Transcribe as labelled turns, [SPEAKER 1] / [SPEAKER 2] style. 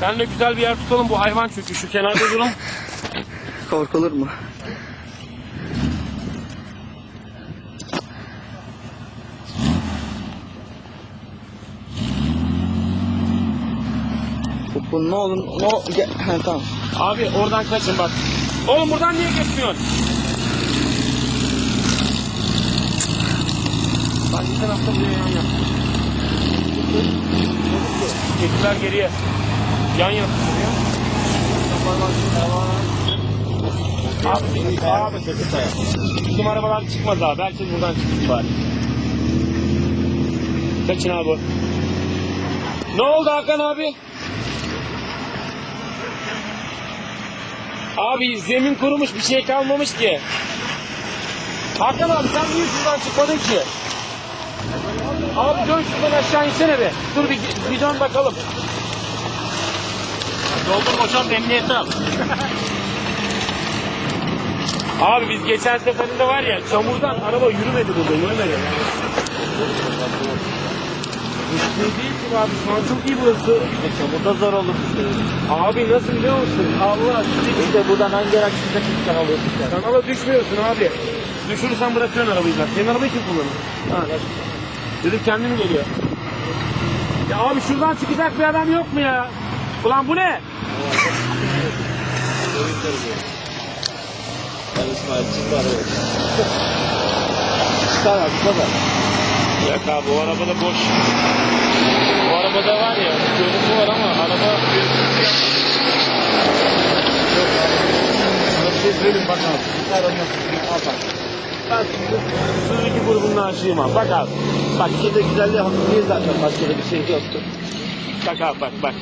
[SPEAKER 1] Sen de güzel bir yer tutalım bu hayvan çünkü şu kenarda durun.
[SPEAKER 2] Korkulur mu? Bu ne oğlum? Ne o- Ge- ha, tamam.
[SPEAKER 1] Abi oradan kaçın bak. Oğlum buradan niye geçmiyorsun? Bak geçen hafta buraya yan yaptım. Kediler geriye. Yan buraya. Abi, abi sayar. Bizim arabalar çıkmaz abi. Herkes buradan çıksın bari. Kaçın abi. Ne oldu Hakan abi? Abi zemin kurumuş bir şey kalmamış ki. Hakan abi sen niye şuradan çıkmadın ki? Abi dön şuradan aşağı insene be. Dur bir, bir dön bakalım. Doldur boşalt emniyete al. Abi biz geçen seferinde var ya çamurdan araba yürümedi burada yürümedi. Bir şey değil ki abi şu an çok iyi burası.
[SPEAKER 2] Çamurda zor olur.
[SPEAKER 1] Abi nasıl biliyor musun? Allah
[SPEAKER 2] İşte buradan hangi araç çıkacak sen alıyorsun sen.
[SPEAKER 1] Kanala düşmüyorsun abi. Düşürürsen bırakıyorsun arabayı zaten. Senin arabayı kim kullanıyor? Ha. Dedim kendim geliyor. Ya abi şuradan çıkacak bir adam yok mu ya? Ulan bu ne?
[SPEAKER 2] Ben İsmail çıktı araya. Çıkar abi çıkar.
[SPEAKER 1] Yok abi o arabada boş. O arabada var ya görüntü var ama araba
[SPEAKER 2] Bir şey söyleyeyim bak abi. Çıkar ondan sonra. Al bak.
[SPEAKER 1] ben Suzuki grubundan aşığım abi. Bak abi. Bak,
[SPEAKER 2] Bir de güzelliği hafif değil zaten. Başka da bir şey yoktu.
[SPEAKER 1] bak abi bak bak.